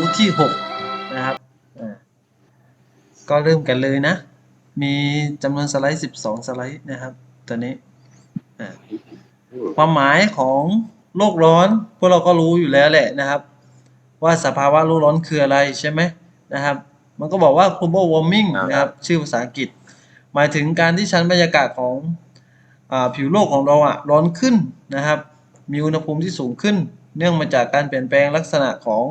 ฟูที่6นะครับอ่าก็เริ่มกันเลยนะ มีจำนวนสไลด์12สไลด์นะครับ ตัวนี้อ่าความหมายของโลกร้อน พวกเราก็รู้อยู่แล้วแหละนะครับ ว่าสภาวะโลกร้อนคืออะไรใช่ไหมนะครับ มันก็บอกว่า global warming นะครับ ชื่อภาษาอังกฤษ หมายถึงการที่ชั้นบรรยากาศของอาผิวโลกของเราอะร้อนขึ้นนะครับ มีอุณหภูมิที่สูงขึ้น เนื่องมาจากการเปลี่ยนแปลงลักษณะของ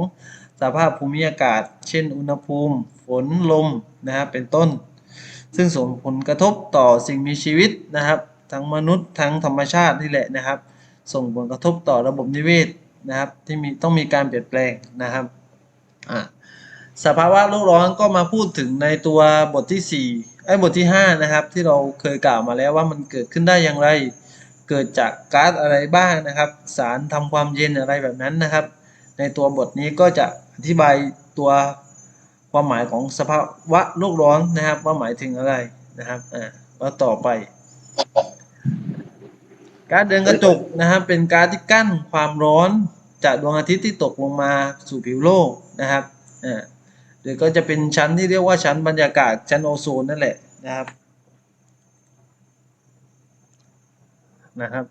สภาพภูมิอากาศ เช่น อุณหภูมิ ฝน ลม นะครับเป็นต้น ซึ่งส่งผลกระทบต่อสิ่งมีชีวิตนะครับ ทั้งมนุษย์ทั้งธรรมชาตินี่แหละนะครับ ส่งผลกระทบต่อระบบนิเวศนะครับ ที่มีต้องมีการเปลี่ยนแปลงนะครับอ่าสภาวะโลกร้อนก็มาพูดถึงในตัวบทที่4ไอ้บทที่5นะครับ ที่เราเคยกล่าวมาแล้วว่ามันเกิดขึ้นได้อย่างไร เกิดจากก๊าซอะไรบ้างนะครับ สารทำความเย็นอะไรแบบนั้นนะครับ ในตัวบทนี้ก็จะ อธิบายตัวความหมายของสภาวะโลกร้อนนะครับว่าหมายถึงอะไรนะครับอ่าว่าต่อไปก๊าซเรือนกระจกนะครับเป็นก๊าซที่กั้นความร้อนจากดวงอาทิตย์ที่ตกลงมาสู่ผิวโลกนะครับอ่าหรือก็จะเป็นชั้นที่เรียกว่าชั้นบรรยากาศชั้นโอโซนนั่นแหละนะครับนะครับ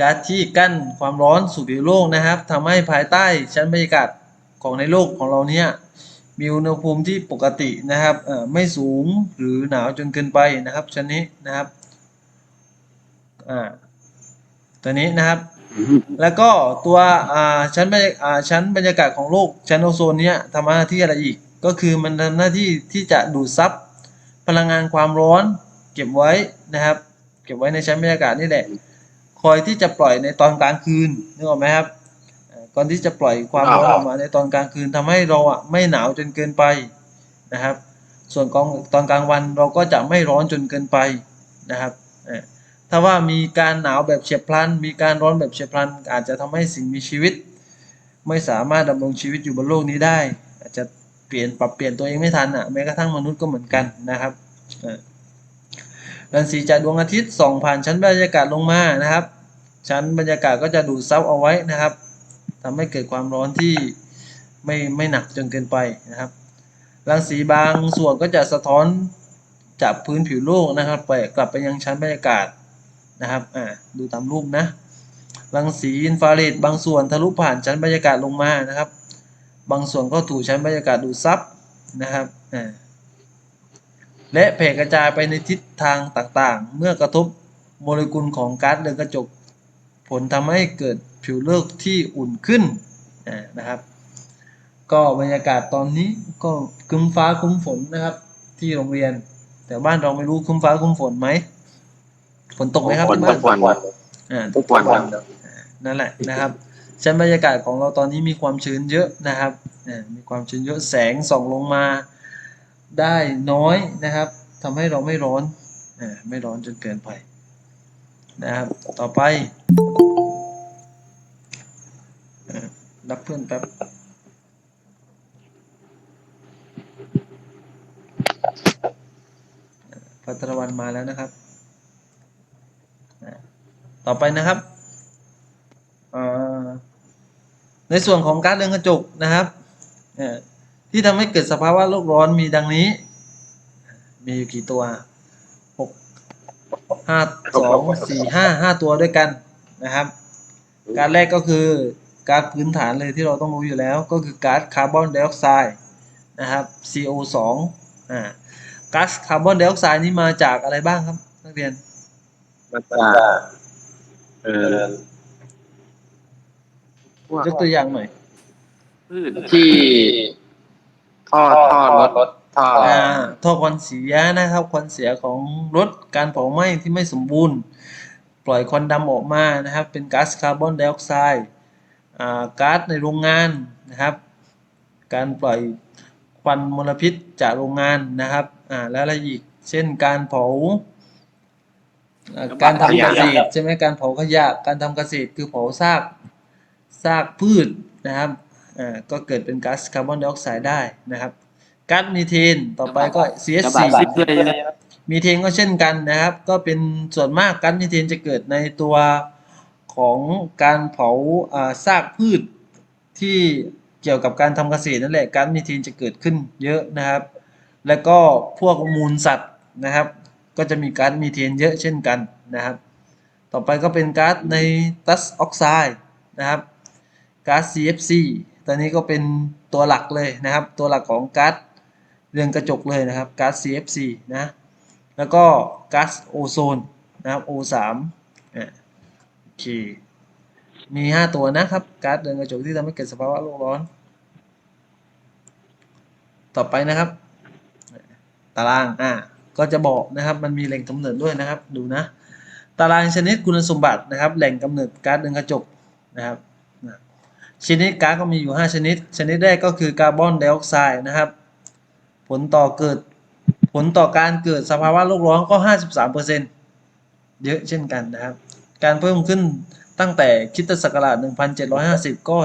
ก๊าซที่กั้นความร้อนสู่ผิวโลกนะครับทำให้ภายใต้ชั้นบรรยากาศ ของในโลกของเราเนี่ยมีอุณหภูมิที่ปกตินะครับไม่สูงหรือหนาวจนเกินไปนะครับชั้นนี้นะครับอ่าตัวนี้นะครับ แล้วก็ตัวอ่าชั้นบรรยาชั้นบรรยากาศของโลกชั้นโอโซนเนี้ยทำหน้าที่อะไรอีก ก็คือมันทำหน้าที่ที่จะดูดซับพลังงานความร้อนเก็บไว้นะครับ เก็บไว้ในชั้นบรรยากาศนี่แหละ คอยที่จะปล่อยในตอนกลางคืนนึกออกไหมครับ ก่อนที่จะปล่อยความร้อนออกมาในตอนกลางคืนทำให้เราอะไม่หนาวจนเกินไปนะครับ ส่วนกองตอนกลางวันเราก็จะไม่ร้อนจนเกินไปนะครับเอ่อถ้าว่ามีการหนาวแบบเฉียบพลัน มีการร้อนแบบเฉียบพลัน อาจจะทำให้สิ่งมีชีวิต ไม่สามารถดำรงชีวิตอยู่บนโลกนี้ได้ อาจจะเปลี่ยนปรับเปลี่ยนตัวเองไม่ทันอะแม้กระทั่งมนุษย์ก็เหมือนกันนะครับเอ่อรังสีจากดวงอาทิตย์ส่องผ่านชั้นบรรยากาศลงมานะครับ ชั้นบรรยากาศก็จะดูดซับเอาไว้นะครับ ทำให้เกิดความร้อนที่ไม่ไม่หนักจนเกินไปนะครับ รังสีบางส่วนก็จะสะท้อนจากพื้นผิวโลกนะครับ ไปกลับไปยังชั้นบรรยากาศนะครับอ่าดูตามรูปนะ รังสีอินฟราเรดบางส่วนทะลุผ่านชั้นบรรยากาศลงมานะครับ บางส่วนก็ถูกชั้นบรรยากาศดูดซับนะครับอ่าและแผ่กระจายไปในทิศทางต่างๆ เมื่อกระทบโมเลกุลของก๊าซเรือนกระจก ผลทำให้เกิด ผิวโลกที่อุ่นขึ้นอ่านะครับ ก็บรรยากาศตอนนี้ก็ครึ้มฟ้าครึ้มฝนนะครับ ที่โรงเรียน แต่บ้านเราไม่รู้ครึ้มฟ้าครึ้มฝนไหมฝนตกไหมครับวันที่ทุบ้านกวันอ่าทุกวันวันนั่นแหละนะครับชั้นบรรยากาศของเราตอนนี้มีความชื้นเยอะนะครับอ่ามีความชื้นเยอะแสงส่องลงมาได้น้อยนะครับทำให้เราไม่ร้อนอ่าไม่ร้อนจนเกินไปนะครับ ต่อไป รับเพื่อนแป๊บพัทรวันมาแล้วนะครับ ต่อไปนะครับ ในส่วนของกาซเรือนกระจกนะครับที่ทำให้เกิดสภาวะโลกร้อนมีดังนี้ มีอยู่กี่ตัวหกห้าสองสี่ห้าห้าตัวด้วยกันนะครับ กาซแรกก็คือ ก๊าซพื้นฐานเลยที่เราต้องรู้อยู่แล้วก็คือก๊าซคาร์บอนไดออกไซด์นะครับ CO2 อ่าก๊าซคาร์บอนไดออกไซด์นี้มาจากอะไรบ้างครับ นักเรียนมาจากเอ่อพวกยกตัวอย่างหน่อยพืชที่ท่อท่อรถรถท่ออ่าท่อควันเสียนะครับควันเสียของรถการเผาไหม้ที่ไม่สมบูรณ์ ปล่อยควันดำออกมานะครับ เป็นก๊าซคาร์บอนไดออกไซด์อ่า ก๊าซในโรงงานนะครับ การปล่อยควันมลพิษจากโรงงานนะครับอ่าแล้วอะไรอีกเช่นการเผาอ่าการทำเกษตรใช่ไหมการเผาขยะการทำเกษตรคือเผาซากซากพืชนะครับอ่าก็เกิดเป็นก๊าซคาร์บอนไดออกไซด์ได้นะครับก๊าซมีเทนต่อไปก็จะ CS4 บาดซิบด้วยนะมีเทนก็เช่นกันนะครับ ก็เป็นส่วนมากก๊าซมีเทนจะเกิดในตัว ของการเผาซากพืชที่เกี่ยวกับการทำเกษตรนั่นแหละก๊าซมีเทนจะเกิดขึ้นเยอะนะครับ แล้วก็พวกมูลสัตว์นะครับ ก็จะมีก๊าซมีเทนเยอะเช่นกันนะครับ ต่อไปก็เป็นก๊าซในตัสออกไซด์นะครับก๊าซ CFC ตอนนี้ก็เป็นตัวหลักเลยนะครับ ตัวหลักของก๊าซเรือนกระจกเลยนะครับก๊าซ CFC นะแล้วก็ก๊าซโอโซนนะครับ O3 อะ เค มี 5 ตัวนะครับก๊าซเรือนกระจกที่ทำให้เกิดสภาวะโลกร้อน ต่อไปนะครับ ตารางอ่าก็จะบอกนะครับมันมีแหล่งกำเนิดด้วยนะครับ ดูนะ ตารางชนิดคุณสมบัตินะครับ แหล่งกำเนิดก๊าซเรือนกระจกนะครับชนิดก๊าซก็มีอยู่ 5 ชนิด ชนิดแรกก็คือคาร์บอนไดออกไซด์นะครับ ผลต่อเกิดผลต่อการเกิดสภาวะโลกร้อนก็ 53%เยอะเช่นกันนะครับ การเพิ่มขึ้นตั้งแต่คริสตศักราช 1750 ก็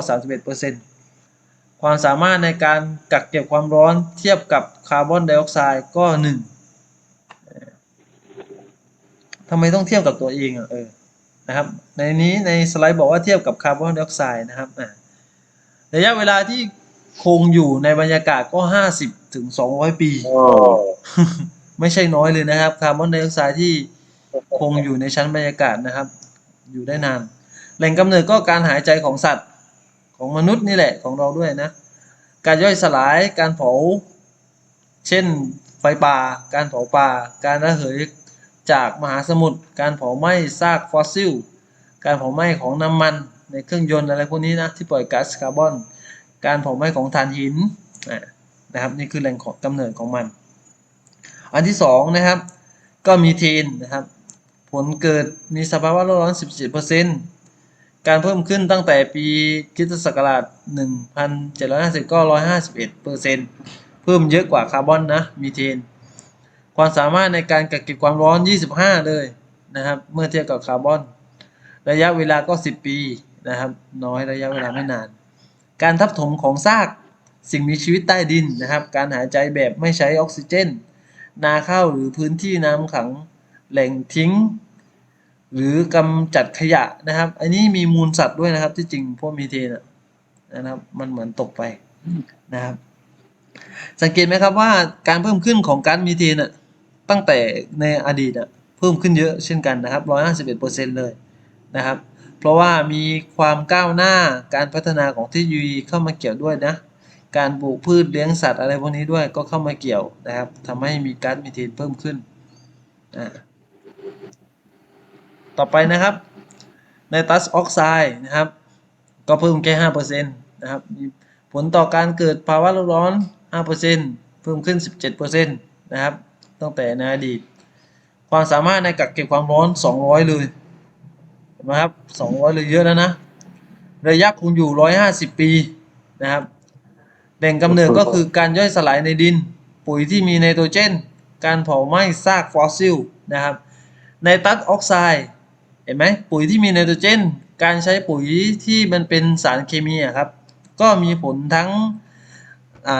31%ความสามารถในการกักเก็บความร้อนเทียบกับคาร์บอนไดออกไซด์ก็ 1ทำไมต้องเทียบกับตัวเองอะเออนะครับ ในนี้ในสไลด์บอกว่าเทียบกับคาร์บอนไดออกไซด์นะครับอ่าระยะเวลาที่คงอยู่ในบรรยากาศก็ 50 ถึง 200 ปี ไม่ใช่น้อยเลยนะครับคาร์บอนไดออกไซด์ที่คงอยู่ในชั้นบรรยากาศนะครับ อยู่ได้นาน แหล่งกำเนิดก็การหายใจของสัตว์ของมนุษย์นี่แหละของเราด้วยนะ การย่อยสลายการเผา เช่นไฟป่า การเผาป่า การระเหยจากมหาสมุทรการเผาไหม้ซากฟอสซิล การเผาไหม้ของน้ำมันในเครื่องยนต์อะไรพวกนี้นะที่ปล่อยก๊าซคาร์บอน การเผาไหม้ของถ่านหินนะครับนี่คือแหล่งกำเนิดของมัน อันที่สองนะครับก็มีเทนนะครับ ผลเกิดมีสภาวะโลกร้อน 17%การเพิ่มขึ้นตั้งแต่ปีคริสตศักราช 1750 ก็ 151%เพิ่มเยอะกว่าคาร์บอนนะมีเทน ความสามารถในการกักเก็บความร้อน 25 เลยนะครับ เมื่อเทียบกับคาร์บอน ระยะเวลาก็ 10 ปีนะครับ น้อยระยะเวลาไม่นาน การทับถมของซากสิ่งมีชีวิตใต้ดินนะครับ การหายใจแบบไม่ใช้ออกซิเจน นาข้าวหรือพื้นที่น้ำขัง แหล่งทิ้ง หรือกำจัดขยะนะครับ อันนี้มีมูลสัตว์ด้วยนะครับที่จริงพวกมีเทนนะครับ มันเหมือนตกไปนะครับ สังเกตไหมครับว่าการเพิ่มขึ้นของก๊าซมีเทนอะตั้งแต่ในอดีตอะเพิ่มขึ้นเยอะเช่นกันนะครับ151%เลยนะครับ เพราะว่ามีความก้าวหน้าการพัฒนาของเทคโนโลยีเข้ามาเกี่ยวด้วยนะการปลูกพืชเลี้ยงสัตว์อะไรพวกนี้ด้วยก็เข้ามาเกี่ยวนะครับทำให้มีก๊าซมีเทนเพิ่มขึ้นอ่า ต่อไปนะครับไนตรัสออกไซด์นะครับ ก็เพิ่มแค่ห้าเปอร์เซ็นต์นะครับมีผลต่อการเกิดภาวะโลกร้อนห้าเปอร์เซ็นต์เพิ่มขึ้นสิบเจ็ดเปอร์เซ็นต์นะครับ ตั้งแต่ในอดีต ความสามารถในกักเก็บความร้อนสองร้อยเลยเห็นไหมครับสองร้อยเลยเยอะแล้วนะ ระยะคงอยู่ร้อยห้าสิบปีนะครับแหล่งกำเนิดก็คือการย่อยสลายในดิน ปุ๋ยที่มีไนโตรเจน การเผาไหม้ซากฟอสซิลนะครับไนตรัสออกไซด์เห็นไหมปุ๋ยที่มีไนโตรเจน การใช้ปุ๋ยที่มันเป็นสารเคมีอะครับ ก็มีผลทั้ง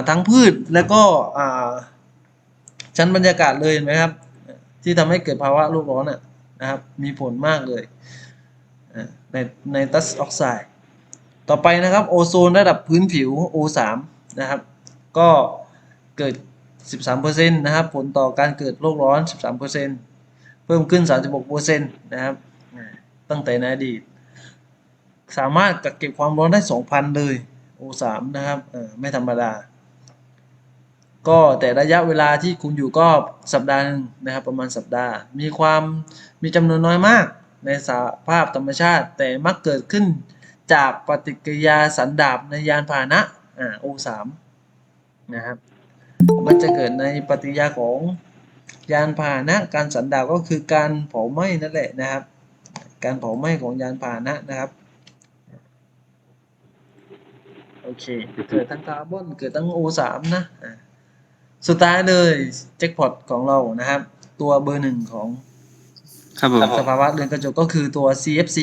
ทั้งพืชแล้วก็ชั้นบรรยากาศเลยเห็นไหมครับ ที่ทำให้เกิดภาวะโลกร้อนอะนะครับ มีผลมากเลยในในตัสออกไซด์ต่อไปนะครับโอโซนระดับพื้นผิว O3 นะครับ ก็เกิด 13%นะครับ ผลต่อการเกิดโลกร้อน 13%เพิ่มขึ้น 36%นะครับ ตั้งแต่ในอดีต สามารถกักเก็บความร้อนได้ 2,000 เลย O3 นะครับไม่ธรรมดา ก็แต่ระยะเวลาที่คุณอยู่ก็สัปดาห์หนึงนะครับประมาณสัปดาห์ มีความมีจำนวนน้อยมากในสภาพธรรมชาติ แต่มักเกิดขึ้นจากปฏิกิริยาสันดาปในยานพาหนะอ่า O3 นะครับมันจะเกิดในปฏิกิริยาของยานพาหนะการสันดาปก็คือการเผาไหม้นั่นแหละนะครับ การเผาไหม้ของยานพาหนะนะครับโอเคเกิดทั้งคาร์บอนเกิดทั้ง O3 นะอ่าสุดท้ายเลยแจ็คพอตของเรานะครับ ตัวเบอร์หนึ่งของครับผมสภาวะเรือนกระจกก็คือตัว CFC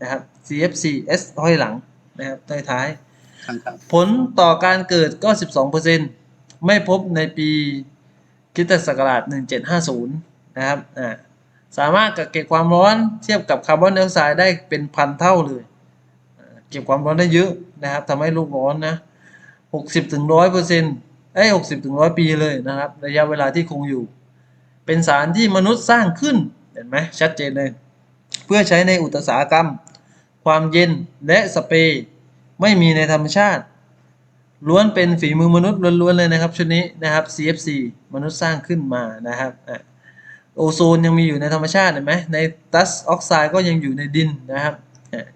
นะครับ CFC S ห้อยหลังนะครับท้ายท้ายๆผลต่อการเกิดก็ 12%ไม่พบในปีคริสตศักราช1750 นะครับอ่า สามารถกักเก็บความร้อนเทียบกับคาร์บอนไดออกไซด์ได้เป็นพันเท่าเลย เก็บความร้อนได้เยอะนะครับทำให้โลกร้อนนะหกสิบถึงร้อยเปอร์เซ็นต์เอ้หกสิบถึงร้อยปีเลยนะครับ ระยะเวลาที่คงอยู่ เป็นสารที่มนุษย์สร้างขึ้นเห็นไหมชัดเจนเลย เพื่อใช้ในอุตสาหกรรม ความเย็นและสเปรย์ไม่มีในธรรมชาติ ล้วนเป็นฝีมือมนุษย์ล้วนๆเลยนะครับชุดนี้นะครับ CFC มนุษย์สร้างขึ้นมานะครับอะ โอโซนยังมีอยู่ในธรรมชาติเห็นไหมในตัสออกไซด์ก็ยังอยู่ในดินนะครับ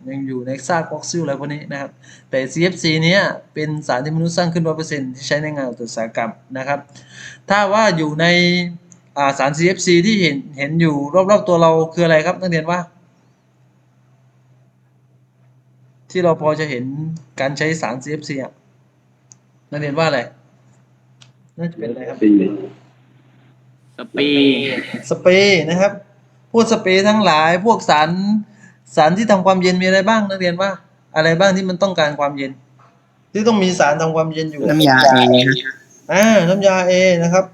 ยังอยู่ในซากฟอสซิลอะไรพวกนี้นะครับ แต่ CFC เนี้ยเป็นสารที่มนุษย์สร้างขึ้น 100%ที่ใช้ในงานอุตสาหกรรมนะครับ ถ้าว่าอยู่ในาสาร CFC ที่เห็นเห็นอยู่รอบๆตัวเราคืออะไรครับนักเรียนว่า ที่เราพอจะเห็นการใช้สาร CFC อะนักเรียนว่าอะไรน่าจะเป็นอะไรครับ สปีสเปรย์นะครับพวกสเปรย์ทั้งหลาย พวกสารสารที่ทำความเย็นมีอะไรบ้างนักเรียนว่า อะไรบ้างที่มันต้องการความเย็น ที่ต้องมีสารทำความเย็นอยู่น้ำยาเออ่าน้ำยาเอนะครับ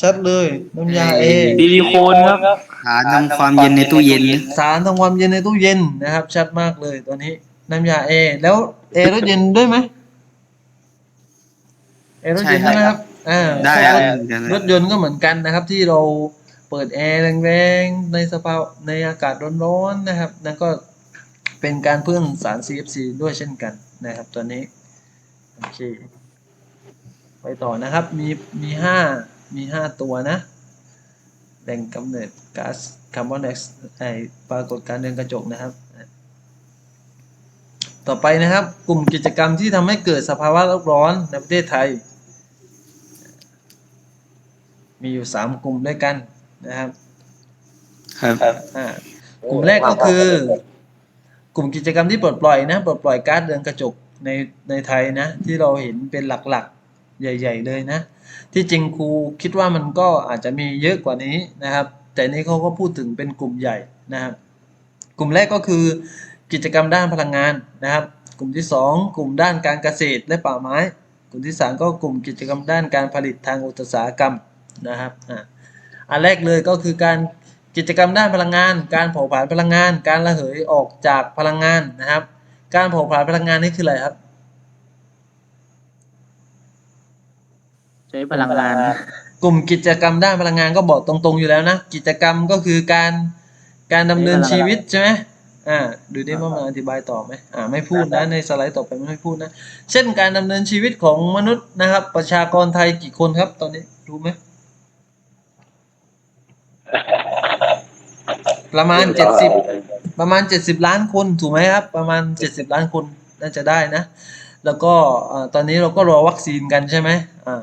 ชัดเลยน้ำยาเอซิลิโคนครับหาทำความเย็นในตู้เย็น สารทำความเย็นในตู้เย็นนะครับ ชัดมากเลยตัวนี้น้ำยาเอแล้วเอรถเย็นด้วยไหมเอรถเย็นใช่ใช่ไหมคครัรับบ อ่าได้พวกครรับถรถยนต์ก็เหมือนกันนะครับ ที่เราเปิดแอร์แรงๆในสภาพในอากาศร้อนๆนะครับ นั่นก็เป็นการเพิ่มสาร CFC ด้วยเช่นกันนะครับ ตัวนี้ โอเค ไปต่อนะครับ มีมีห้ามีห้าตัวนะ แหล่งกำเนิดก๊าซคาร์บอนไดออกไซด์ไอปรากฏการณ์เรือนกระจกนะครับ ต่อไปนะครับ กลุ่มกิจกรรมที่ทำให้เกิดสภาวะโลกร้อนในประเทศไทย มีอยู่สามกลุ่มด้วยกันนะครับครับอ่ากลุ่มแรกก็คือ กลุ่มกิจกรรมที่ปลดปล่อยนะปลดปล่อยก๊าซเรือนกระจกในในไทยนะ ที่เราเห็นเป็นหลักๆ ใหญ่ ๆ เลยนะ ที่จริงครูคิดว่ามันก็อาจจะมีเยอะกว่านี้นะครับ แต่นี้เขาก็พูดถึงเป็นกลุ่มใหญ่นะครับ กลุ่มแรกก็คือกิจกรรมด้านพลังงานนะครับ กลุ่มที่สองกลุ่มด้านการเกษตรและป่าไม้ กลุ่มที่สามก็กลุ่มกิจกรรมด้านการผลิตทางอุตสาหกรรม นะครับอ่าอันแรกเลยก็คือการกิจกรรมด้านพลังงาน การเผาผลาญพลังงาน การระเหยออกจากพลังงานนะครับ การเผาผลาญพลังงานนี่คืออะไรครับ ใช้พลังงาน กลุ่มกิจกรรมด้านพลังงานก็บอกตรงๆอยู่แล้วนะ กิจกรรมก็คือการการดำเนินชีวิตใช่ไหมอ่าดูดิว่ามันอธิบายต่อไหมอ่าไม่พูดนะในสไลด์ต่อไปไม่พูดนะ เช่นการดำเนินชีวิตของมนุษย์นะครับ ประชากรไทยกี่คนครับตอนนี้รู้ไหม ประมาณเจ็ดสิบประมาณ70ล้านคนถูกไหมครับ ประมาณ70ล้านคนน่าจะได้นะ แล้วก็เอ่อตอนนี้เราก็รอวัคซีนกันใช่ไหมอ่า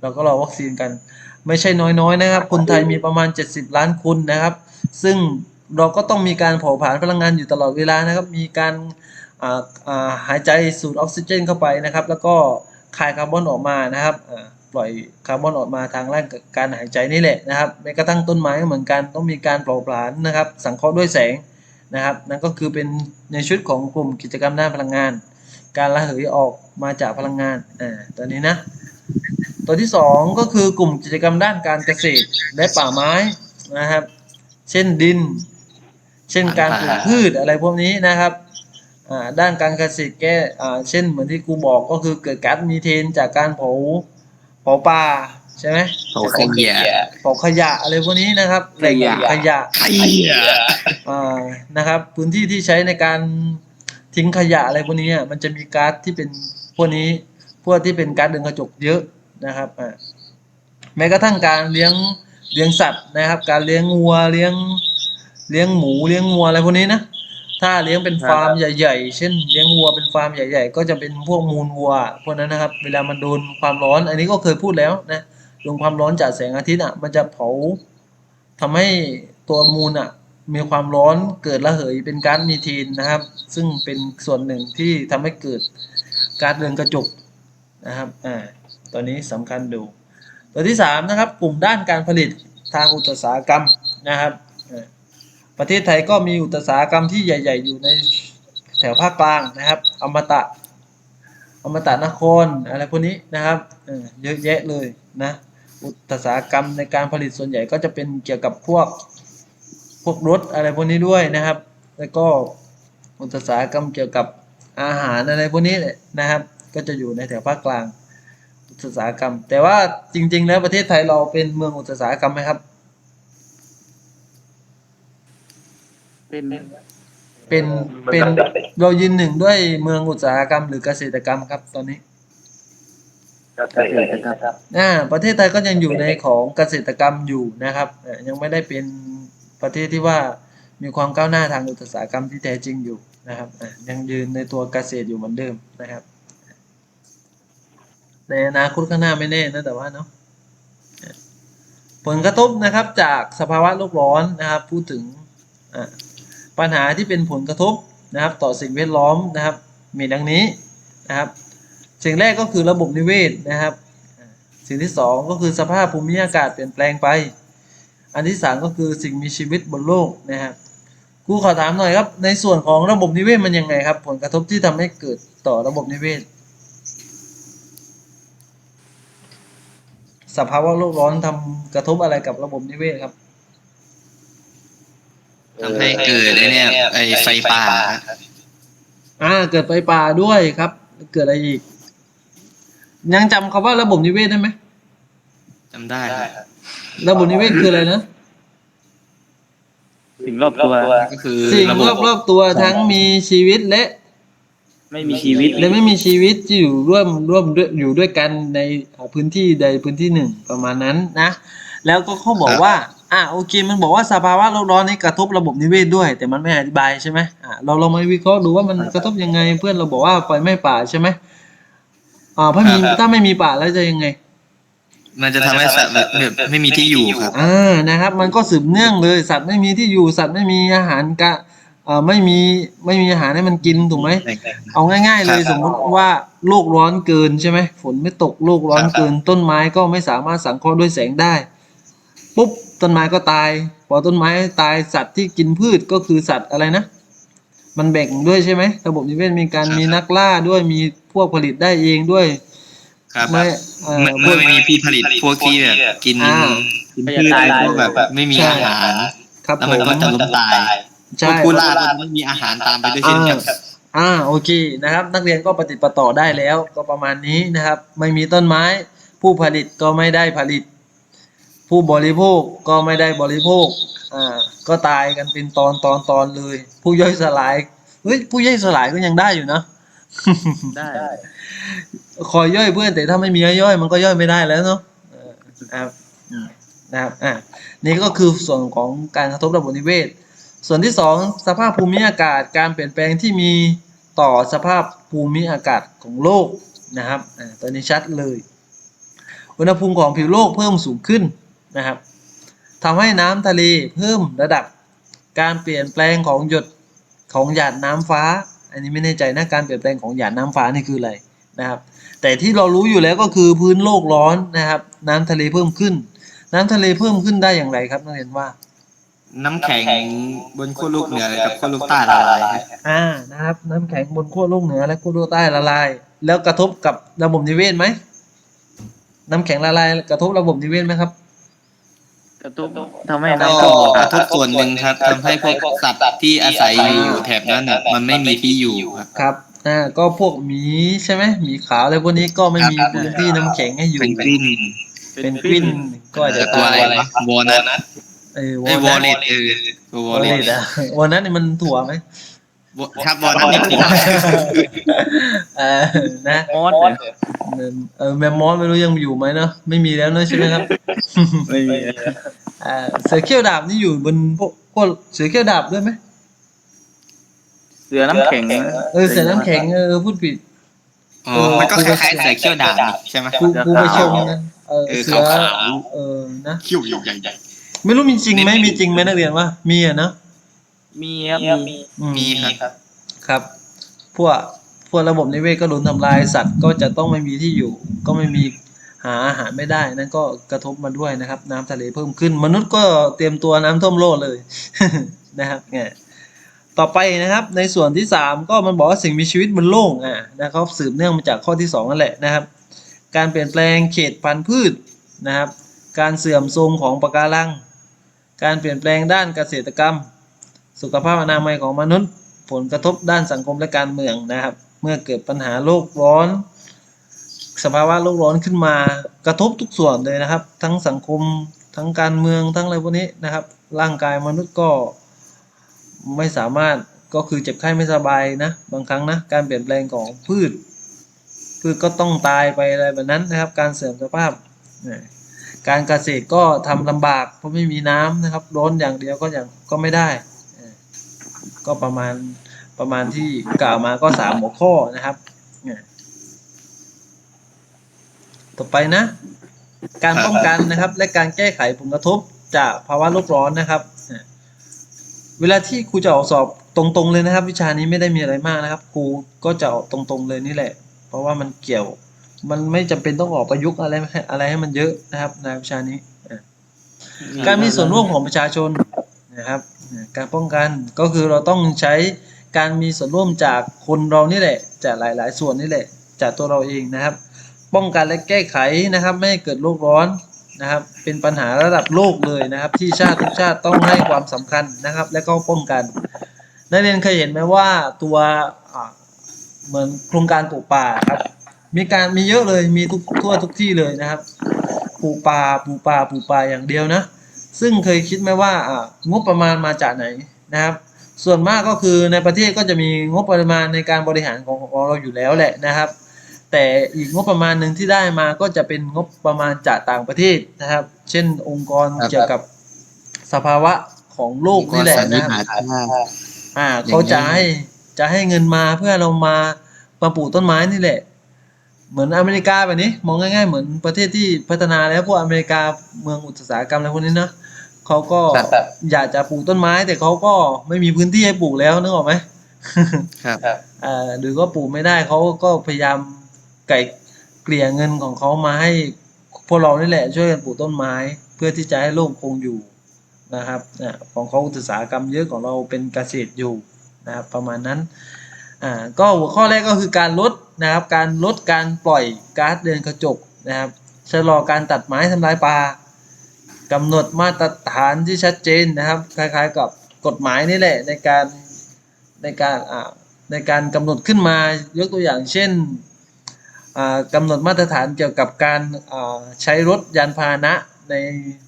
เราก็รอวัคซีนกัน ไม่ใช่น้อยๆนะครับ คนไทยมีประมาณ 70 ล้านคนนะครับ ซึ่งเราก็ต้องมีการเผาผลาญพลังงานอยู่ตลอดเวลานะครับ มีการอ่าอ่าหายใจสูดออกซิเจนเข้าไปนะครับ แล้วก็คายคาร์บอนออกมานะครับอ่า ปล่อยคาร์บอนออกมาทางร่างการหายใจนี่แหละนะครับแม้กระทั่งต้นไม้ก็เหมือนกันต้องมีการเผาผลาญนะครับ สังเคราะห์ด้วยแสงนะครับ นั่นก็คือเป็นในชุดของกลุ่มกิจกรรมด้านพลังงาน การระเหยออกมาจากพลังงานอ่าตัวนี้นะตัวที่สองก็คือกลุ่มกิจกรรมด้านการเกษตรและป่าไม้นะครับ เช่นดิน เช่นการปลูกพืชอะไรพวกนี้นะครับอ่าด้านการเกษตรแก้อ่าเช่นเหมือนที่ครูบอกก็คือเกิดก๊าซมีเทนจากการเผา เผาป่าใช่ไหมโอเคเหี้ยเผาขยะอะไรพวกนี้นะครับแหล่งขยะไอ้เหี้ยอ่านะครับ พื้นที่ที่ใช้ในการทิ้งขยะอะไรพวกนี้อะมันจะมีก๊าซที่เป็นพวกนี้พวกที่เป็นก๊าซเรือนกระจกเยอะนะครับอ่าแม้กระทั่งการเลี้ยงเลี้ยงสัตว์นะครับ การเลี้ยงวัวเลี้ยงเลี้ยงหมูเลี้ยงวัวอะไรพวกนี้นะ ถ้าเลี้ยงเป็นฟาร์มใหญ่ ๆ เช่นเลี้ยงวัวเป็นฟาร์มใหญ่ ๆ ก็จะเป็นพวกมูลวัวพวกนั้นนะครับ เวลามันโดนความร้อน อันนี้ก็เคยพูดแล้วนะโดนความร้อนจากแสงอาทิตย์อะมันจะเผาทำให้ตัวมูลอะมีความร้อนเกิดระเหยเป็นก๊าซมีเทนนะครับ ซึ่งเป็นส่วนหนึ่งที่ทำให้เกิดก๊าซเรือนกระจกนะครับอ่าตัวนี้สำคัญดู ตัวที่สามนะครับกลุ่มด้านการผลิตทางอุตสาหกรรมนะครับอ่า ประเทศไทยก็มีอุตสาหกรรมที่ใหญ่ ๆ อยู่ในแถวภาคกลางนะครับ อมตะ อมตะนครอะไรพวกนี้นะครับเยอะแยะเลยนะอุตสาหกรรมในการผลิตส่วนใหญ่ก็จะเป็นเกี่ยวกับพวกพวกรถอะไรพวกนี้ด้วยนะครับ แล้วก็อุตสาหกรรมเกี่ยวกับอาหารอะไรพวกนี้นะครับ ก็จะอยู่ในแถวภาคกลาง อุตสาหกรรม แต่ว่าจริง ๆ แล้วประเทศไทยเราเป็นเมืองอุตสาหกรรมไหมครับ เป็นเป็นเป็นเรายืนหนึ่งด้วยเมืองอุตสาหกรรม หรือเกษตรกรรมครับตอนนี้เกษตรกรรมอ่าประเทศไทยก็ยังอยู่ในของเกษตรกรรมอยู่นะครับเอ่อยังไม่ได้เป็นประเทศที่ว่ามีความก้าวหน้าทางอุตสาหกรรมที่แท้จริงอยู่นะครับอะยังยืนในตัวเกษตรอยู่เหมือนเดิมนะครับ ในอนาคตข้างหน้าไม่แน่นะแต่ว่าเนาะผลกระทบนะครับจากสภาวะโลกร้อนนะครับ พูดถึงอะ ปัญหาที่เป็นผลกระทบนะครับ ต่อสิ่งแวดล้อมนะครับ มีดังนี้นะครับสิ่งแรกก็คือระบบนิเวศนะครับ สิ่งที่สองก็คือสภาพภูมิอากาศเปลี่ยนแปลงไป อันที่สามก็คือสิ่งมีชีวิตบนโลกนะครับครูขอถามหน่อยครับ ในส่วนของระบบนิเวศมันยังไงครับ ผลกระทบที่ทำให้เกิดต่อระบบนิเวศ สภาวะโลกร้อนทำกระทบอะไรกับระบบนิเวศครับ ทำให้เกิดไอ้เนี่ยไอ้ไฟป่าครับอ่า เกิดไฟป่าด้วยครับ เกิดอะไรอีก ยังจำคำว่าระบบนิเวศได้ไหม จำได้ครับระบบนิเวศคืออะไรนะ สิ่งรอบตัว ก็คือสิ่งระบรบอบรอบๆตัวทั้งมีชีวิตและ ไม่มีชีวิต และไม่มีชีวิตที่อยู่ร่วมร่วมด้วยอยู่ด้วยกันในอ่าพื้นที่ใดพื้นที่หนึ่งประมาณนั้นนะ แล้วก็เขาบอกว่า อ่าโอเคมันบอกว่าสภาวะโลกร้อนนี้กระทบระบบนิเวศด้วย แต่มันไม่อธิบายใช่ไหมอ่าเราลองมาวิเคราะห์ดูว่ามันกระทบยังไง เพื่อนเราบอกว่าไฟไหม้ป่าใช่ไหมอ่าถ้ามีถ้าไม่มีป่าแล้วจะยังไงมันจะทำให้สัตว์แบบแบบไม่มีที่อยู่ครับอ่านะครับ มันก็สืบเนื่องเลยสัตว์ไม่มีที่อยู่สัตว์ไม่มีอาหารกะอ่าไม่มีไม่มีอาหารให้มันกินถูกไหมเอาง่าย ๆ เลยครับสมมติว่าโลกร้อนเกินใช่ไหมฝนไม่ตกโลกร้อนเกินต้นไม้ก็ไม่สามารถสังเคราะห์ด้วยแสงได้ปุ๊บ ต้นไม้ก็ตาย พอต้นไม้ตายสัตว์ที่กินพืชก็คือสัตว์อะไรนะ มันแบ่งด้วยใช่ไหมระบบนิเวศมีการมีนักล่าด้วยมีพวกผลิตได้เองด้วยครับไม่เอ่อเมื่อพวเมื่กอไม่มีที่ผลิตพวกที่แบบกินอ่ากินพืชอะไรพวกแบบไม่มีใช่อาหารครับแล้วผมันมก็จะล้มตายพวใช่กผู้ล่าก็จะไม่มีอาหารตามไปด้วยเช่นกันครับอ่าโอเคนะครับ นักเรียนก็ปฏิดประต่อได้แล้วก็ประมาณนี้นะครับ ไม่มีต้นไม้ ผู้ผลิตก็ไม่ได้ผลิต ผู้บริโภคก็ไม่ได้บริโภค อ่า ก็ตายกันเป็นตอนตอนตอนเลย ผู้ย่อยสลายเฮ้ยผู้ย่อยสลายก็ยังได้อยู่นะ ได้ คอยย่อยเพื่อนแต่ถ้าไม่มีให้ย่อย มันก็ย่อยไม่ได้แล้วเนาะเออครับอืมนะครับ อะนี่ก็คือส่วนของการกระทบระบบนิเวศ ส่วนที่สองสภาพภูมิอากาศ การเปลี่ยนแปลงที่มีต่อสภาพภูมิอากาศของโลกนะครับ อ่าตัวนี้ชัดเลย อุณหภูมิของผิวโลกเพิ่มสูงขึ้น นะครับทำให้น้ำทะเลเพิ่มระดับการเปลี่ยนแปลงของหยดของหยาดน้ำฟ้า อันนี้ไม่แน่ใจนะการเปลี่ยนแปลงของหยาดน้ำฟ้านี่คืออะไรนะครับ แต่ที่เรารู้อยู่แล้วก็คือพื้นโลกร้อนนะครับ น้ำทะเลเพิ่มขึ้น น้ำทะเลเพิ่มขึ้นได้อย่างไรครับนักเรียนว่าน้ำแข็งบนขั้วโลกเหนือกับขั้วโลกใต้ละลายครับอ่านะครับ น้ำแข็งบนขั้วโลกเหนือและขั้วโลกใต้ละลาย แล้วกระทบกับระบบนิเวศไหมน้ำแข็งละลายกระทบระบบนิเวศไหมครับ กระตุ้นทำให้ก็น้ำท่วมกระทบส่วนหนึ่งครับทำให้พวกสัตว์ที่อาศัยอยู่แถบนั้นน่ะมันไม่มีที่อยู่ครับ ครับอ่าก็พวกหมีใช่ไหมหมีขาวอะไรพวกนี้ก็ไม่มีพื้นที่น้ำแข็งให้อยู่ เป็นกวินเป็นกวินก็อาจจะตัวตายอะไรวะวอลนัทเออวไอ้อวอลลเลนัตเออตัวววออลลเลเลตตอะวอลนัทนี่มันถั่วไหม ครับวอลนัทนี่ถั่วเออนะมอสเนี่ยเออแมมมอสไม่รู้ยังอยู่ไหมเนาะไม่มีแล้วเนอะใช่ไหมครับไม่มีอ่าเสือเขี้ยวดาบนี่อยู่บนพวกพวกเสือเขี้ยวดาบด้วยไหมเสือน้ำแข็งเออเสือน้ำแข็งเออพูดผิดอ๋อมันก็คล้ายๆใส่เขี้ยวดาบนี่ใช่ไหมกูกูไปชมนะเออเออเสือขาวเออนะเขี้ยวใหญ่ไม่รู้มีจริงไหมมีจริงไหมนักเรียนว่ามีอะเนอะ มีครับมีอืๆมีครับ ครับ พวกพวกระบบนิเวศก็โดนทำลายสัตว์ก็จะต้องไม่มีที่อยู่ ก็ไม่มีหาอาหารไม่ได้นั่นก็กระทบมาด้วยนะครับ น้ำทะเลเพิ่มขึ้น มนุษย์ก็เตรียมตัวน้ำท่วมโลกเลยนะครับเนี่ยต่อไปนะครับ ในส่วนที่สามก็มันบอกว่าสิ่งมีชีวิตบนโลกอะนะครับสืบเนื่องมาจากข้อที่สองนั่นแหละนะครับ การเปลี่ยนแปลงเขตพันธุ์พืชนะครับ การเสื่อมโทรมของปะการัง การเปลี่ยนแปลงด้านเกษตรกรรม สุขภาพอนามัยของมนุษย์ ผลกระทบด้านสังคมและการเมืองนะครับ เมื่อเกิดปัญหาโลกร้อน สภาวะโลกร้อนขึ้นมากระทบทุกส่วนเลยนะครับ ทั้งสังคมทั้งการเมืองทั้งอะไรพวกนี้นะครับ ร่างกายมนุษย์ก็ไม่สามารถก็คือเจ็บไข้ไม่สบายนะบางครั้งนะการเปลี่ยนแปลงของพืชพืชก็ต้องตายไปอะไรแบบนั้นนะครับ การเสื่อมสภาพ การเกษตรก็ทำลำบากเพราะไม่มีน้ำนะครับร้อนอย่างเดียวก็อย่างก็ไม่ได้ ก็ประมาณประมาณที่กล่าวมาก็สามหัวข้อนะครับเนี่ยต่อไปนะ การป้องกันนะครับ และการแก้ไขผลกระทบจากภาวะโลกร้อนนะครับเนี่ยเวลาที่ครูจะออกสอบตรงๆเลยนะครับ วิชานี้ไม่ได้มีอะไรมากนะครับครูก็จะออกตรงๆเลยนี่แหละ เพราะว่ามันเกี่ยวมันไม่จำเป็นต้องออกประยุกต์อะไรให้อะไรให้มันเยอะนะครับในวิชานี้อะการมีส่วนร่วมของประชาชนนะครับอะ การป้องกันก็คือเราต้องใช้การมีส่วนร่วมจากคนเรานี่แหละ จากหลาย ๆ ส่วนนี่แหละ จากตัวเราเองนะครับ ป้องกันและแก้ไขนะครับ ไม่ให้เกิดโลกร้อนนะครับ เป็นปัญหาระดับโลกเลยนะครับ ที่ชาติทุกชาติต้องให้ความสำคัญนะครับ และก็ป้องกันนักเรียนเคยเห็นไหมว่าตัวเหมือนโครงการปลูกป่าครับมีการมีเยอะเลยมีทุกทั่วทุกที่เลยนะครับปลูกป่าปลูกป่าปลูกป่าอย่างเดียวนะ ซึ่งเคยคิดไหมว่างบประมาณมาจากไหนนะครับ ส่วนมากก็คือในประเทศก็จะมีงบประมาณในการบริหารของของเราอยู่แล้วแหละนะครับ แต่อีกงบประมาณหนึ่งที่ได้มาก็จะเป็นงบประมาณจากต่างประเทศนะครับ เช่นองค์กรเกี่ยวกับสภาวะของโลกนี่แหละนะครับอ่าเขาจะให้จะให้เงินมาเพื่อเรามามาปลูกต้นไม้นี่แหละ เหมือนอเมริกาแบบนี้ มองง่ายๆ เหมือนประเทศที่พัฒนาแล้วพวกอเมริกาเมืองอุตสาหกรรมอะไรพวกนี้เนะ เขาก็ครับอยากจะปลูกต้นไม้ แต่เขาก็ไม่มีพื้นที่ให้ปลูกแล้วนึกออกไหมครับอ่าหรือก็ปลูกไม่ได้เขาก็พยายามไก่เกลี่ยเงินของเขามาให้พวกเรานี่แหละช่วยกันปลูกต้นไม้ เพื่อที่จะให้โลกคงอยู่นะครับอ่าของเขาอุตสาหกรรมเยอะของเราเป็นเกษตรอยู่นะครับประมาณนั้นอ่าก็หัวข้อแรกก็คือการลดนะครับการลดการปล่อยก๊าซเรือนกระจกนะครับชะลอการตัดไม้ทำลายป่า กำหนดมาตรฐานที่ชัดเจนนะครับคล้ายๆกับกฎหมายนี่แหละในการในการอ่าในการกำหนดขึ้นมายกตัวอย่างเช่นอ่ากำหนดมาตรฐานเกี่ยวกับการใช้รถยานพาหนะใน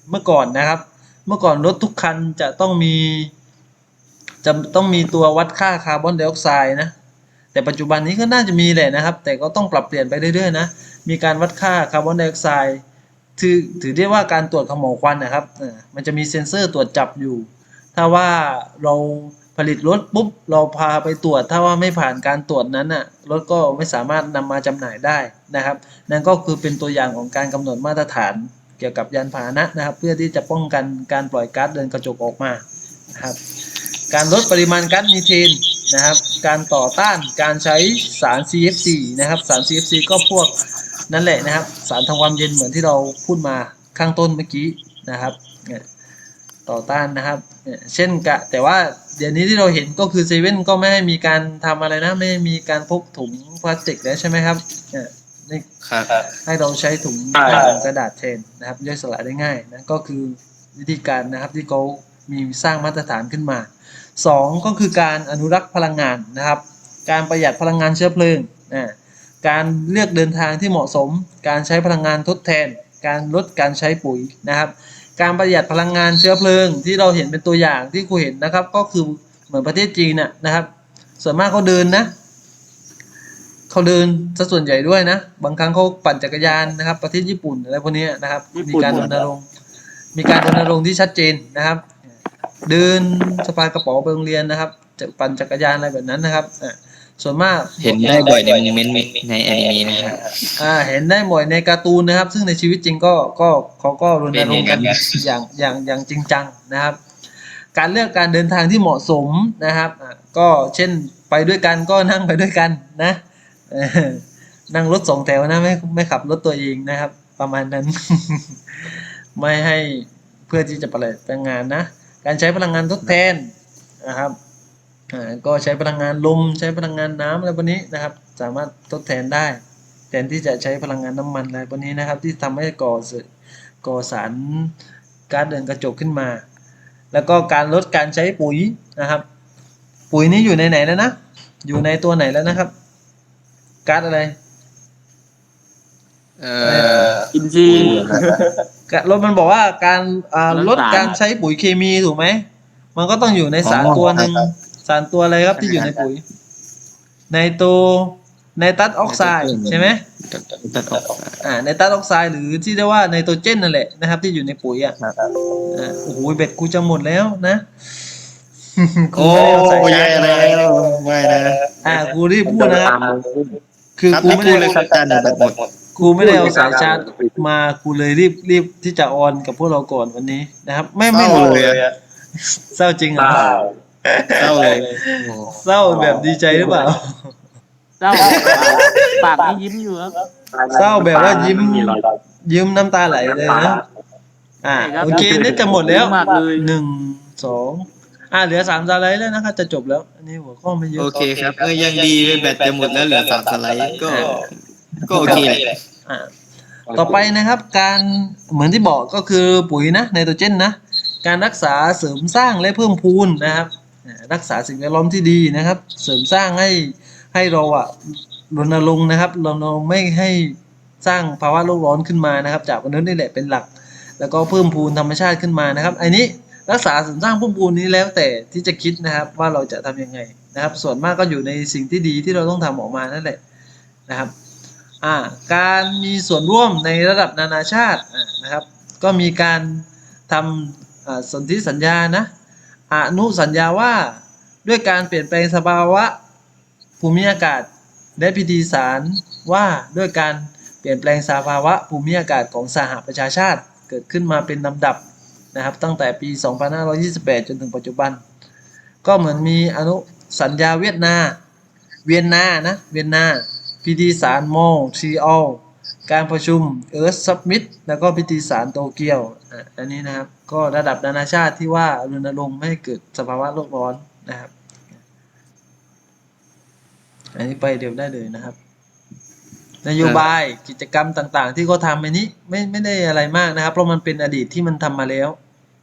เมื่อก่อนนะครับ เมื่อก่อนรถทุกคันจะต้องมีจะต้องมีตัววัดค่าคาร์บอนไดออกไซด์นะแต่ปัจจุบันนี้ก็น่าจะมีแหละนะครับ แต่ก็ต้องปรับเปลี่ยนไปเรื่อยๆนะมีการวัดค่าคาร์บอนไดออกไซด์ ถือถือได้ว่าการตรวจขโมงควันนะครับมันจะมีเซ็นเซอร์ตรวจจับอยู่ ถ้าว่าเราผลิตรถปุ๊บเราพาไปตรวจ ถ้าว่าไม่ผ่านการตรวจนั้นน่ะรถก็ไม่สามารถนำมาจำหน่ายได้นะครับ นั่นก็คือเป็นตัวอย่างของการกำหนดมาตรฐานเกี่ยวกับยานพาหนะนะครับ เพื่อที่จะป้องกันการปล่อยก๊าซเรือนกระจกออกมานะครับ การลดปริมาณก๊าซมีเทนนะครับ การต่อต้านการใช้สาร CFC นะครับสาร CFC ก็พวก นั่นแหละนะครับ สารทำความเย็นเหมือนที่เราพูดมาข้างต้นเมื่อกี้นะครับเนี่ยต่อต้านนะครับเนี่ยเช่นกะแต่ว่าเดี๋ยวนี้ที่เราเห็นก็คือเซเว่นก็ไม่ให้มีการทำอะไรนะ ไม่ให้มีการพกถุงพลาสติกแล้วใช่ไหมครับเนี่ยนี่ครับให้เราใช้ถุงใช่ถุงกระดาษแทนนะครับย่อยสลายได้ง่ายนะก็คือวิธีการนะครับที่เขามีสร้างมาตรฐานขึ้นมาสองก็คือการอนุรักษ์พลังงานนะครับ การประหยัดพลังงานเชื้อเพลิงนะ การเลือกเดินทางที่เหมาะสม การใช้พลังงานทดแทน การลดการใช้ปุ๋ยนะครับ การประหยัดพลังงานเชื้อเพลิง ที่เราเห็นเป็นตัวอย่างที่ครูเห็นนะครับ ก็คือเหมือนประเทศจีนน่ะนะครับ ส่วนมากเขาเดินนะเขาเดินซะส่วนใหญ่ด้วยนะ บางครั้งเขาปั่นจักรยานนะครับ ประเทศญี่ปุ่นอะไรพวกนี้นะครับญี่มีปุ่นการรณรงค์มีการรณรงค์ที่ชัดเจนนะครับ เดินสะพายกระเป๋าไปโรงเรียนนะครับจะปั่นจักรยานอะไรแบบนั้นนะครับอะ ส่วนมากเห็นได้บ่อยในโมเมนต์ในแอนิเมะนะครับอ่า เห็นได้บ่อยในการ์ตูนนะครับ ซึ่งในชีวิตจริงก็ก็เขาก็รณรงค์กันเป็นอย่างนั้นอย่างอย่างอย่างจริงจังนะครับ การเลือกการเดินทางที่เหมาะสมนะครับอะก็เช่นไปด้วยกันก็นั่งไปด้วยกันนะเออนั่งรถสองแถวนะไม่ไม่ขับรถตัวเองนะครับ ประมาณนั้น ไม่ให้เพื่อที่จะประหยัดพลังงานนะ การใช้พลังงานทดแทนนะครับอ่า ก็ใช้พลังงานลมใช้พลังงานน้ำอะไรพวกนี้นะครับ สามารถทดแทนได้แทนที่จะใช้พลังงานน้ำมันอะไรพวกนี้นะครับ ที่ทำให้ก่อเสก่อสารก๊าซเรือนกระจกขึ้นมา แล้วก็การลดการใช้ปุ๋ยนะครับ ปุ๋ยนี้อยู่ในไหนแล้วนะ อยู่ในตัวไหนแล้วนะครับก๊าซอะไรเอ่ออินซีย์กะรถมันบอกว่าการอ่าน้ำตาลลดการใช้ปุ๋ยเคมีถูกไหมมันก็ต้องอยู่ในสารอ๋อตัวหนึ่งครับ สารตัวอะไรครับที่อยู่ในปุ๋ยในตัวไนตรัสออกไซด์ใช่ไหมตัดออกอ่าไนตรัสออกไซด์หรือที่เรียกว่าไนโตรเจนนั่นแหละนะครับ ที่อยู่ในปุ๋ยอะครับอ่าโอ้โหเบ็ดกูจะหมดแล้วนะกูโอ้ไม่ได้เอาสายชาแย่ร์จแล้มาวไม่นะอ่ากูรีบพูดนะครับคือครับกูไม่ไม่พูดได้เลยครับอาจารย์เดี๋ยวแบบหมดกูไม่ได้เอาสายชาร์จมากูเลยรีบรีบที่จะออนกับพวกเราก่อนวันนี้นะครับ ไม่ไม่เศร้ารู้เลยอะเศร้าจริงเหรอ เศร้าเลยโอ้เศร้าแบบดีใจหรือเปล่า เศร้าปากไม่ยิ้มอยู่ครับเศร้าแบบว่ายิ้ม ยิ้มน้ำตาไหลเลยนะอ่าใช่ครับโอเคนี่จะหมดแล้วมากเลยหนึ่งสองอ่าเหลือสามสไลด์แล้วนะครับจะจบแล้วอันนี้หัวข้อไม่เยอะโอเคครับเออยังดีแบตจะหมดแล้วเหลือสามสไลด์ก็ก็โอเคแหละอ่าต่อไปนะครับการเหมือนที่บอกก็คือปุ๋ยนะไนโตรเจนนะ การรักษาเสริมสร้างและเพิ่มพูนนะครับอ่า รักษาสิ่งแวดล้อมที่ดีนะครับ เสริมสร้างให้ให้เราอะรณรงค์นะครับรณรงค์ไม่ให้สร้างภาวะโลกร้อนขึ้นมานะครับ จากมนุษย์นี่แหละเป็นหลัก แล้วก็เพิ่มพูนธรรมชาติขึ้นมานะครับอันนี้รักษาเสริมสร้างเพิ่มพูนนี้แล้วแต่ที่จะคิดนะครับว่าเราจะทำยังไงนะครับ ส่วนมากก็อยู่ในสิ่งที่ดีที่เราต้องทำออกมานั่นแหละนะครับการมีส่วนร่วมในระดับนานาชาตินะครับ ก็มีการทำสนธิสัญญานะ อนุสัญญาว่าด้วยการเปลี่ยนแปลงสภาวะภูมิอากาศ และพิธีสารว่าด้วยการเปลี่ยนแปลงสภาวะภูมิอากาศของสหประชาชาติเกิดขึ้นมาเป็นลำดับนะครับ ตั้งแต่ปี 2528 จนถึงปัจจุบัน ก็เหมือนมีอนุสัญญาเวียดนา เวียนนานะเวียนนาพิธีสารโมงทรีออล การประชุมเอิร์ธซับมิตแล้วก็พิธีสารโตเกียวอันนี้นะครับ ก็ระดับนานาชาติที่ว่ารณรงค์ไม่ให้เกิดสภาวะโลกร้อนนะครับ อันนี้ไปเดี๋ยวได้เลยนะครับ นโยบายกิจกรรมต่างๆ ที่เขาทำอันนี้ไม่ไม่ได้อะไรมากนะครับ เพราะมันเป็นอดีตที่มันทำมาแล้ว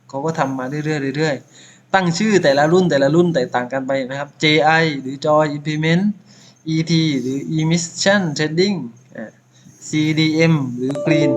เขาก็ทำมาเรื่อยๆเรื่อยๆตั้งชื่อแต่ละรุ่นแต่ละรุ่นแตกต่างกันไปนะครับ JI หรือ Joy Implement ET หรือ Emission Trading CDM หรือ Green